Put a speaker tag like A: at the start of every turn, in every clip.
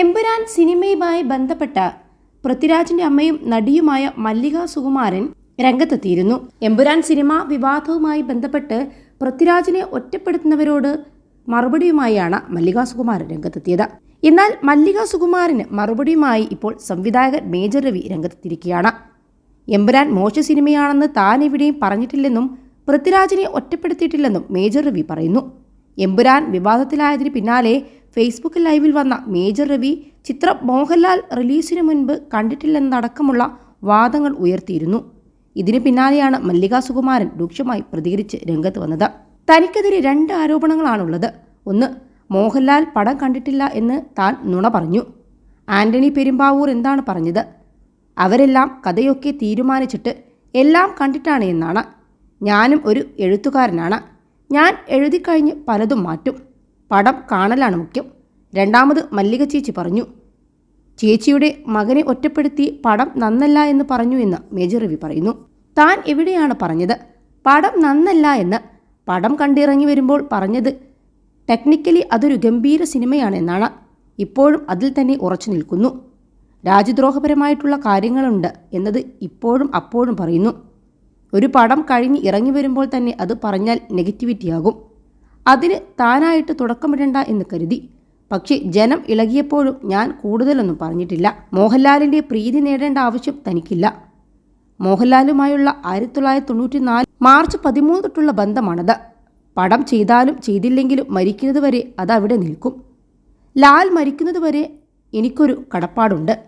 A: എമ്പുരാൻ സിനിമയുമായി ബന്ധപ്പെട്ട പൃഥ്വിരാജിന്റെ അമ്മയും നടിയുമായ മല്ലിക സുകുമാരൻ രംഗത്തെത്തിയിരുന്നു. എമ്പുരാൻ സിനിമ വിവാദവുമായി ബന്ധപ്പെട്ട് പൃഥ്വിരാജിനെ ഒറ്റപ്പെടുത്തുന്നവരോട് മറുപടിയുമായാണ് മല്ലിക സുകുമാരൻ രംഗത്തെത്തിയത്. എന്നാൽ മല്ലിക സുകുമാരന് മറുപടിയുമായി ഇപ്പോൾ സംവിധായകൻ മേജർ രവി രംഗത്തെത്തിയിരിക്കുകയാണ്. എമ്പുരാൻ മോശ സിനിമയാണെന്ന് താൻ എവിടെയും പറഞ്ഞിട്ടില്ലെന്നും പൃഥ്വിരാജിനെ ഒറ്റപ്പെടുത്തിയിട്ടില്ലെന്നും മേജർ രവി പറയുന്നു. എമ്പുരാൻ വിവാദത്തിലായതിന് പിന്നാലെ ഫേസ്ബുക്ക് ലൈവിൽ വന്ന മേജർ രവി ചിത്രം മോഹൻലാൽ റിലീസിന് മുൻപ് കണ്ടിട്ടില്ലെന്നടക്കമുള്ള വാദങ്ങൾ ഉയർത്തിയിരുന്നു. ഇതിന് പിന്നാലെയാണ് മല്ലിക സുകുമാരൻ രൂക്ഷമായി പ്രതികരിച്ച് രംഗത്ത് വന്നത്. തനിക്കെതിരെ രണ്ട് ആരോപണങ്ങളാണുള്ളത്. ഒന്ന് മോഹൻലാൽ പടം കണ്ടിട്ടില്ല എന്ന് താൻ നുണ പറഞ്ഞു. ആന്റണി പെരുമ്പാവൂർ എന്താണ് പറഞ്ഞത്? അവരെല്ലാം കഥയൊക്കെ തീരുമാനിച്ചിട്ട് എല്ലാം കണ്ടിട്ടാണ് എന്നാണ്. ഞാനും ഒരു എഴുത്തുകാരനാണ്. ഞാൻ എഴുതിക്കഴിഞ്ഞ് പലതും മാറ്റും. പടം കാണലാണ് മുഖ്യം. രണ്ടാമത് മല്ലിക ചേച്ചി പറഞ്ഞു ചേച്ചിയുടെ മകനെ ഒറ്റപ്പെടുത്തി പടം നന്നല്ല എന്ന് പറഞ്ഞു എന്ന് മേജർ രവി പറയുന്നു. താൻ എവിടെയാണ് പറഞ്ഞത്? പടം നന്നല്ല എന്ന്. പടം കണ്ടിറങ്ങി വരുമ്പോൾ പറഞ്ഞത് ടെക്നിക്കലി അതൊരു ഗംഭീര സിനിമയാണെന്നാണ് ഇപ്പോഴും അതിൽ തന്നെ ഉറച്ചു നിൽക്കുന്നു. രാജ്യദ്രോഹപരമായിട്ടുള്ള കാര്യങ്ങളുണ്ട് എന്നത് ഇപ്പോഴും അപ്പോഴും പറയുന്നു. ഒരു പടം കഴിഞ്ഞ് ഇറങ്ങി വരുമ്പോൾ തന്നെ അത് പറഞ്ഞാൽ നെഗറ്റിവിറ്റിയാകും. അതിന് താനായിട്ട് തുടക്കമിടണ്ട എന്ന് കരുതി. പക്ഷേ ജനം ഇളകിയപ്പോഴും ഞാൻ കൂടുതലൊന്നും പറഞ്ഞിട്ടില്ല. മോഹൻലാലിന്റെ പ്രീതി നേടേണ്ട ആവശ്യം തനിക്കില്ല. മോഹൻലാലുമായുള്ള ആയിരത്തി തൊള്ളായിരത്തി തൊണ്ണൂറ്റി നാല് മാർച്ച് പതിമൂന്ന് തൊട്ടുള്ള ബന്ധമാണത്. പടം ചെയ്താലും ചെയ്തില്ലെങ്കിലും മരിക്കുന്നത് വരെ അതവിടെ നിൽക്കും. ലാൽ മരിക്കുന്നത് വരെ എനിക്കൊരു കടപ്പാടുണ്ട്.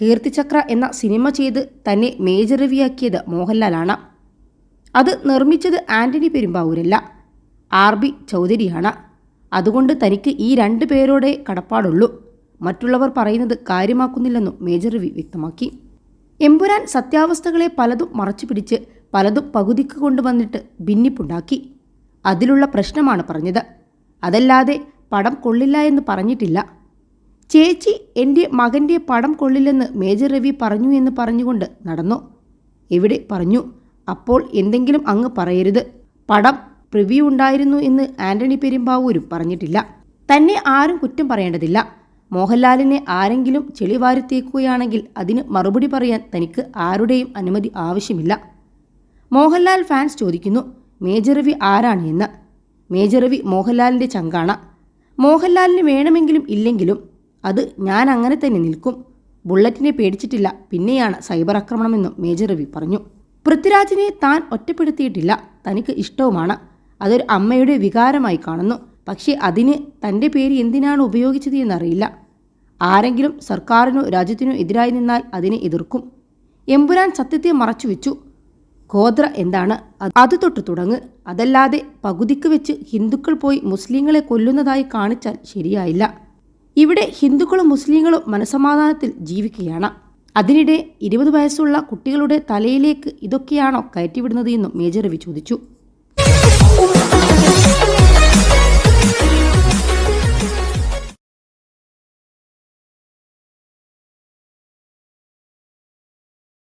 A: കീർത്തിചക്ര എന്ന സിനിമ ചെയ്ത് തന്നെ മേജർ രവിയാക്കിയത് മോഹൻലാലാണ്. അത് നിർമ്മിച്ചത് ആന്റണി പെരുമ്പാവൂരല്ല. ആർ ബി ചൗധരിയാണ്. അതുകൊണ്ട് തനിക്ക് ഈ രണ്ട് പേരോടെ കടപ്പാടുള്ളൂ. മറ്റുള്ളവർ പറയുന്നത് കാര്യമാക്കുന്നില്ലെന്നും മേജർ രവി വ്യക്തമാക്കി. എമ്പുരാൻ സത്യാവസ്ഥകളെ പലതും മറച്ചുപിടിച്ച് പലതും പകുതിക്ക് കൊണ്ടുവന്നിട്ട് ഭിന്നിപ്പുണ്ടാക്കി. അതിലുള്ള പ്രശ്നമാണ് പറഞ്ഞത്. അതല്ലാതെ പടം കൊള്ളില്ല എന്ന് പറഞ്ഞിട്ടില്ല. ചേച്ചി എന്റെ മകന്റെ പടം കൊള്ളില്ലെന്ന് മേജർ രവി പറഞ്ഞു എന്ന് പറഞ്ഞുകൊണ്ട് നടന്നു. എവിടെ പറഞ്ഞു? അപ്പോൾ എന്തെങ്കിലും അങ്ങ് പറയരുത്. പടം പ്രിവ്യൂ ഉണ്ടായിരുന്നു എന്ന് ആന്റണി പെരുമ്പാവൂരും പറഞ്ഞിട്ടില്ല. തന്നെ ആരും കുറ്റം പറയേണ്ടതില്ല. മോഹൻലാലിനെ ആരെങ്കിലും ചെളിവാരിത്തേക്കുകയാണെങ്കിൽ അതിന് മറുപടി പറയാൻ തനിക്ക് ആരുടെയും അനുമതി ആവശ്യമില്ല. മോഹൻലാൽ ഫാൻസ് ചോദിക്കുന്നു മേജർ രവി ആരാണ് എന്ന്? മേജർ രവി മോഹൻലാലിന്റെ ചങ്കാണ്. മോഹൻലാലിന് വേണമെങ്കിലും ഇല്ലെങ്കിലും അത് ഞാൻ അങ്ങനെ തന്നെ നിൽക്കും. ബുള്ളറ്റിനെ പേടിച്ചിട്ടില്ല. പിന്നെയാണ് സൈബർ ആക്രമണമെന്നും മേജർ രവി പറഞ്ഞു. പൃഥ്വിരാജിനെ താൻ ഒറ്റപ്പെടുത്തിയിട്ടില്ല. തനിക്ക് ഇഷ്ടവുമാണ്. അതൊരു അമ്മയുടെ വികാരമായി കാണുന്നു. പക്ഷേ അതിന് തന്റെ പേര് എന്തിനാണ് ഉപയോഗിച്ചത് എന്നറിയില്ല. ആരെങ്കിലും സർക്കാരിനോ രാജ്യത്തിനോ എതിരായി നിന്നാൽ അതിനെ എതിർക്കും. എമ്പുരാൻ സത്യത്തെ മറച്ചു വെച്ചു ഗോത്ര എന്താണ്? അത് തൊട്ട് തുടങ്ങ്. അതല്ലാതെ പകുതിക്ക് വെച്ച് ഹിന്ദുക്കൾ പോയി മുസ്ലിങ്ങളെ കൊല്ലുന്നതായി കാണിച്ചാൽ ശരിയായില്ല. ഇവിടെ ഹിന്ദുക്കളും മുസ്ലിങ്ങളും മനസമാധാനത്തിൽ ജീവിക്കുകയാണ്. അതിനിടെ ഇരുപത് വയസ്സുള്ള കുട്ടികളുടെ തലയിലേക്ക് ഇതൊക്കെയാണോ കയറ്റിവിടുന്നത് എന്നും മേജർ രവി ചോദിച്ചു.